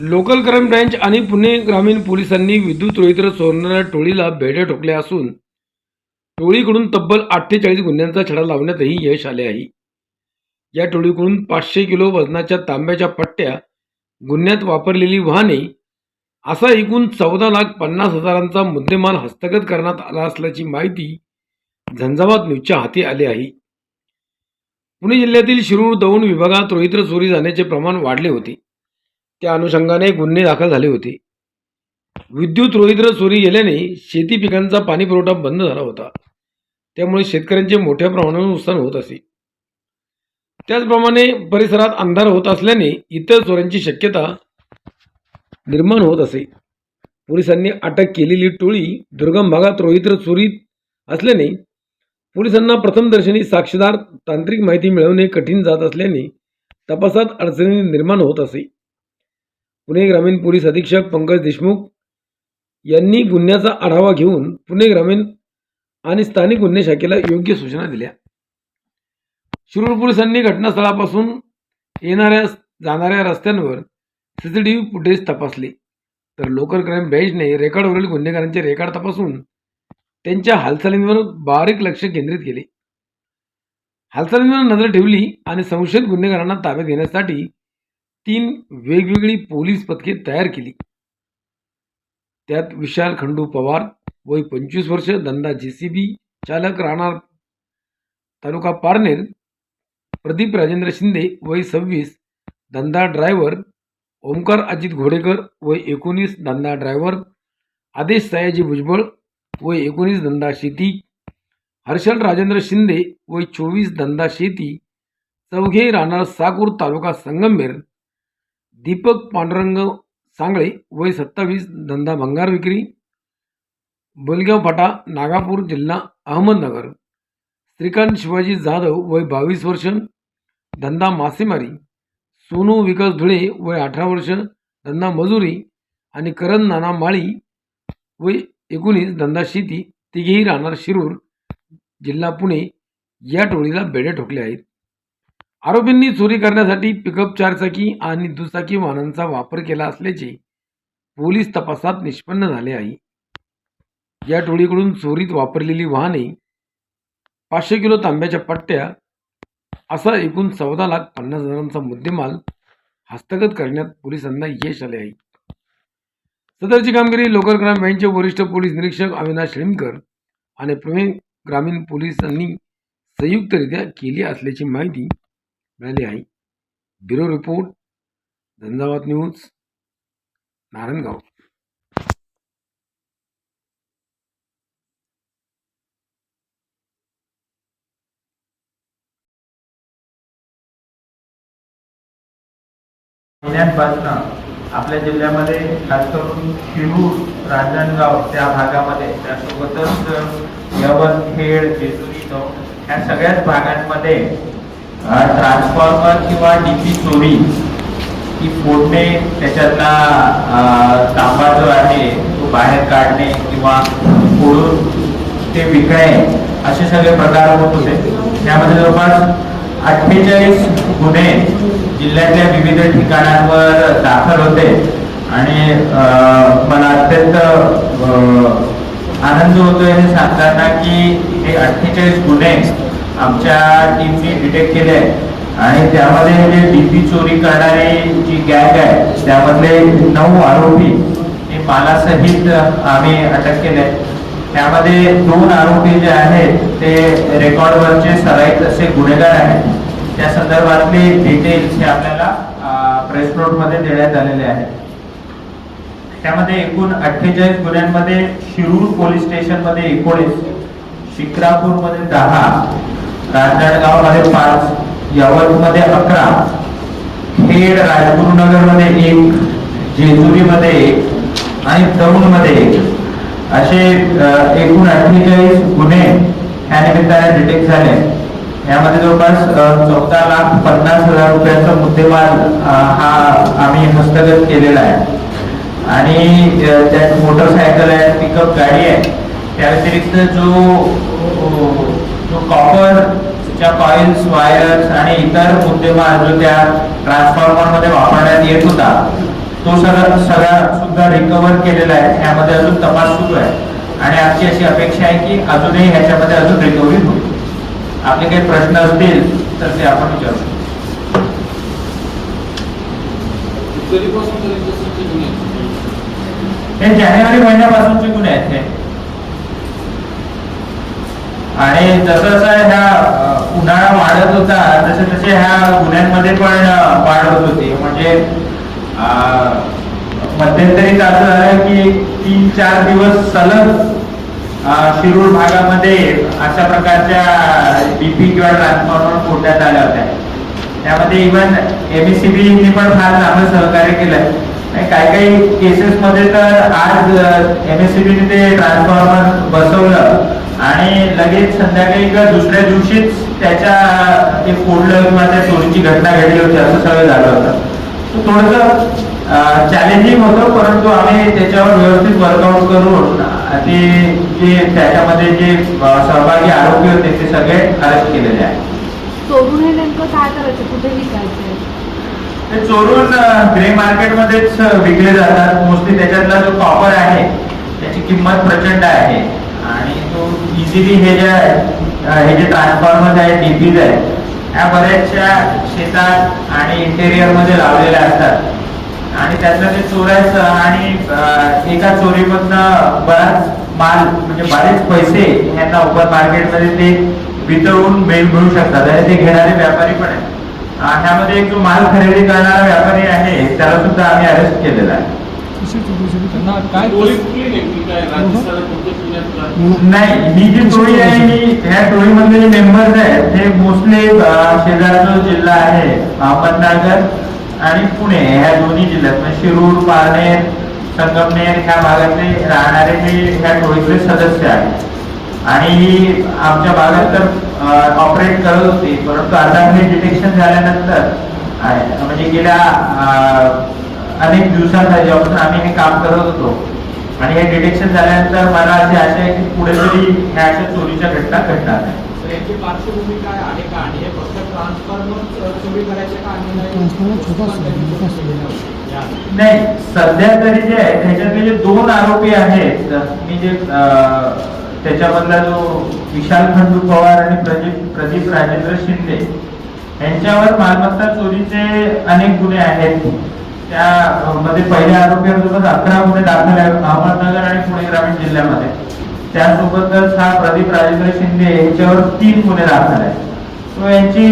Local crime branch आणि पुणे ग्रामीण पोलिसांनी विद्युत रोहित्र चोरणाऱ्या टोळीला बेड्या ठोकल्या असून टोळीकडून तब्बल अठ्ठेचाळीस गुन्ह्यांचा छडा लावण्यातही यश आले आहे. या टोळीकडून पाचशे किलो वजनाच्या तांब्याच्या पट्ट्या गुन्ह्यात वापरलेली वाहने असा एकूण चौदा लाख पन्नास हजारांचा मुद्देमाल हस्तगत करण्यात आला असल्याची माहिती झंझावात न्यूजच्या हाती आली आहे. पुणे जिल्ह्यातील शिरूर दौंड विभागात रोहित्र चोरी जाण्याचे प्रमाण वाढले होते. त्या अनुषंगाने गुन्हे दाखल झाले होते. विद्युत रोहित्र चोरी गेल्याने शेती पिकांचा पाणी पुरवठा बंद झाला होता. त्यामुळे शेतकऱ्यांचे मोठ्या प्रमाणावर नुकसान होत असे. त्याचप्रमाणे परिसरात अंधार होत असल्याने इतर चोऱ्यांची शक्यता निर्माण होत असे. पोलिसांनी अटक केलेली टोळी दुर्गम भागात रोहित्र चोरीत असल्याने पोलिसांना प्रथमदर्शनी साक्षीदार तांत्रिक माहिती मिळवणे कठीण जात असल्याने तपासात अडचणी निर्माण होत असे. पुणे ग्रामीण पोलीस अधीक्षक पंकज देशमुख यांनी गुन्ह्याचा आढावा घेऊन पुणे ग्रामीण आणि स्थानिक गुन्हे शाखेला योग्य सूचना दिल्या. शिरूर पोलिसांनी घटनास्थळापासून येणाऱ्या जाणाऱ्या रस्त्यांवर सीसीटीव्ही फुटेज तपासले. तर लोकल क्राईम ब्रँचने रेकॉर्डवरील गुन्हेगारांचे रेकॉर्ड तपासून त्यांच्या हालचालींवर बारीक लक्ष केंद्रित केले. हालचालींवर नजर ठेवली आणि संशयित गुन्हेगारांना ताब्यात घेण्यासाठी तीन वेगवेगळी पोलीस पथके तयार केली. त्यात विशाल खंडू पवार वय पंचवीस वर्ष धंदा बी चालक राहणार तालुका पारनेर प्रदीप राजेंद्र शिंदे वय सव्वीस धंदा ड्रायव्हर ओमकार अजित घोडेकर वय एकोणीस धंदा ड्रायव्हर आदेश सयाजी भुजबळ वय एकोणीस धंदा शेती हर्षल राजेंद्र शिंदे वय चोवीस धंदा शेती चौघे राहणार साकूर तालुका संगमनेर दीपक पांडुरंग सांगळे वय सत्तावीस धंदा भंगार विक्री बोलगाव फाटा नागापूर जिल्हा अहमदनगर. श्रीकांत शिवाजी जाधव वय बावीस वर्ष धंदा मासेमारी सोनू विकास धुळे वय अठरा वर्ष धंदा मजुरी आणि करण नाना माळी वय एकोणीस धंदा शेती तिघेही राहणार शिरूर जिल्हा पुणे. या टोळीला बेड्या ठोकल्या आहेत. आरोपींनी चोरी करण्यासाठी पिकअप चारचाकी आणि दुचाकी वाहनांचा वापर केला असल्याचे पोलीस तपासात निष्पन्न झाले आहे. या टोळीकडून चोरीत वापरलेली वाहने पाचशे किलो तांब्याच्या पट्ट्या असा एकूण चौदा लाख पन्नास हजारांचा मुद्देमाल हस्तगत करण्यात पोलिसांना यश आले आहे. सदरची कामगिरी लोकल क्राईम बँकचे वरिष्ठ पोलीस निरीक्षक अविनाश लिमकर आणि प्रवीण ग्रामीण पोलिसांनी संयुक्तरित्या केली असल्याची माहिती मिळाली आहे ब्युरो रिपोर्ट झंझावात न्यूज नारायणगाव. महिन्यांपासून आपल्या जिल्ह्यामध्ये खास करून शिरूर रांजणगाव त्या भागामध्ये त्यासोबतच यवत खेड जेजुरी चौक ह्या सगळ्याच भागांमध्ये ट्रान्सफॉर्मर किंवा डीपी चोरी ही फोडणे त्याच्यातला तांबा जो आहे तो बाहेर काढणे किंवा फोडून ते विकणे असे सगळे प्रकार होत होते. त्यामध्ये जवळपास अठ्ठेचाळीस गुन्हे जिल्ह्यातल्या विविध ठिकाणांवर दाखल होते. आणि मला अत्यंत आनंद होतोय हे सांगताना की हे अठ्ठेचाळीस गुन्हे आमच्या टीमने डिटेक्ट केले आहे आणि त्यामध्ये जे डीपी चोरी करणारी जी गॅग आहे त्यामधले नऊ आरोपी हे मालासहित आम्ही अटक केले त्यामध्ये दोन आरोपी जे आहेत ते रेकॉर्डवरचे सराईत असे गुन्हेगार आहेत. त्या संदर्भातले डिटेल्स हे आपल्याला प्रेस नोटमध्ये देण्यात आलेले आहेत. त्यामध्ये एकूण अठ्ठेचाळीस गुन्ह्यांमध्ये शिरूर पोलीस स्टेशनमध्ये एकोणीस शिक्रापूरमध्ये दहा राजनांदगावमध्ये पाच यवतमध्ये अकरा खेड राजगुरुनगरमध्ये एक जेजुरीमध्ये एक आणि दौंडमध्ये एक. असे एकूण अठ्ठेचाळीस गुन्हे या निमित्ताने डिटेक्ट झाले. यामध्ये जवळपास चौदा लाख पन्नास हजार रुपयाचा मुद्देमाल हा आम्ही हस्तगत केलेला आहे. आणि त्यात मोटरसायकल आहे पिकअप गाडी आहे. त्या व्यतिरिक्त जो जो कॉपरच्या कॉइल्स वायर्स आणि इतर मुद्देमाल जो त्या ट्रान्सफॉर्मरमध्ये वापरण्यात येत होता तो सगळा सगळा सुद्धा रिकवर केलेला आहे. यामध्ये अजून तपास सुरू आहे. आणि आमची अशी अपेक्षा आहे की अजूनही ह्याच्यामध्ये अजून रिकव्हरी होईल. आपले काही प्रश्न असतील तर ते आपण विचारू शकतो. हे जानेवारी महिन्यापासूनचे गुन्हे आहेत हे. आणि जसं जसं ह्या उन्हाळा वाढत होता तसे तसे ह्या गुन्ह्यांमध्ये पण वाढ होत होती. म्हणजे मध्यंतरी असं झालं की तीन चार दिवस सलग शिरूर भागामध्ये अशा प्रकारच्या डीपी किंवा ट्रान्सफॉर्मर फोडण्यात आल्या होत्या. त्यामध्ये इव्हन एमएससीबीने पण फार चांगलं सहकार्य केलंय. आणि काही काही केसेस मध्ये तर आज एमएससीबीने ते ट्रान्सफॉर्मर बसवलं. आणि लगेच संध्याकाळी किंवा दुसऱ्या दिवशीच त्याच्या ते फोडलं किंवा त्या चोरीची घटना घडली होती असं सगळं झालं होतं. थोडस चॅलेंजिंग होतं परंतु आम्ही त्याच्यावर व्यवस्थित वर्कआउट करून ते जे त्याच्यामध्ये जे सहभागी आरोपी होते ते सगळे अरेस्ट केलेले आहेत. चोरून हे नेमकं काय करायचं? कुठे विकायचं? ते चोरून ग्रे मार्केटमध्येच विकले जातात. मोस्टली त्याच्यातला जो कॉपर आहे त्याची किंमत प्रचंड आहे. इझिली हे जे हे जे ट्रान्सफॉर्मर्स आहेत डीपीज आहेत ह्या बऱ्याचशा शेतात आणि इंटेरियरमध्ये लावलेल्या असतात. आणि त्यातलं ते चोरायचं आणि एका चोरीमधनं बराच माल म्हणजे बरेच पैसे ह्यांना ओपन मार्केटमध्ये ते वितळून मेल मिळू शकतात. आणि ते घेणारे व्यापारी पण आहेत. ह्यामध्ये एक जो माल खरेदी करणारा व्यापारी आहे त्याला सुद्धा आम्ही अरेस्ट केलेला आहे. नाही ही जी टोळी आहे ही ह्या टोळीमधले जे मेंबर्स आहेत हे मोस्टली शेजारचा जिल्हा आहे अहमदनगर आणि पुणे ह्या दोन्ही जिल्ह्यात. म्हणजे शिरूर पारनेर संगमनेर ह्या भागातले राहणारे हे ह्या टोळीतले सदस्य आहेत. आणि ही आमच्या भागात तर ऑपरेट करत होती परंतु आता हे डिटेक्शन झाल्यानंतर आहे, म्हणजे गेल्या अं, अनेक दिवसात जेव्हापासून आम्ही हे काम करत होतो आणि हे डिटेक्शन झाल्यानंतर मला अशी आशा आहे की पुढे तरी ह्या अशा चोरीच्या घटना घडणार नाही. तर याची पार्श्वभूमी काय आहे का? आणि हे फक्त ट्रान्सफॉर्मर चोरी करायचे का? आणि नाही सध्या तरी जे आहे त्याच्यातले जे दोन आरोपी आहेत मी जे अं, त्याच्यामधला जो विशाल खंडू पवार आणि प्रदीप प्रदीप राजेंद्र शिंदे यांच्यावर मालमत्ता चोरीचे अनेक गुन्हे आहेत. त्या अं, मध्ये पहिल्या आरोपीवर अकरा गुन्हे दाखल आहेत अहमदनगर आणि पुणे ग्रामीण जिल्ह्यामध्ये. त्यासोबतच हा प्रदीप राजेंद्र शिंदे यांच्यावर तीन गुन्हे दाखल आहेत. तो यांची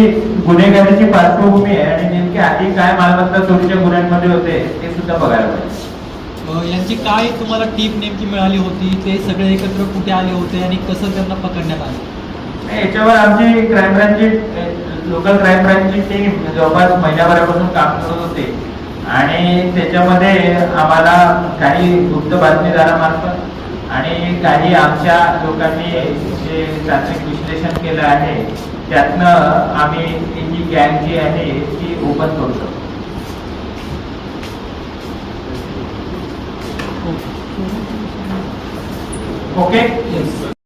गुन्हेगारीची पार्श्वभूमी आहे आणि नेमके आधी काय मालमत्ता चोरीच्या गुन्ह्यांमध्ये होते ते सुद्धा बघायला पाहिजे. यांची काय तुम्हाला टीप नेमकी मिळाली होती? ते सगळे एकत्र कुठे आले होते आणि कसं त्यांना पकडण्यात आलं? याच्यावर आमची क्राईम ब्रँचची लोकल क्राईम ब्रँचची टीम जवळपास महिन्याभरापासून काम करत होते. आणि त्याच्यामध्ये आम्हाला काही गुप्त बातमीदारामार्फत आणि काही आमच्या लोकांनी जे तांत्रिक विश्लेषण केलं आहे त्यातनं आम्ही ही गॅंग जी आहे ती ओपन करू शकतो. ओके?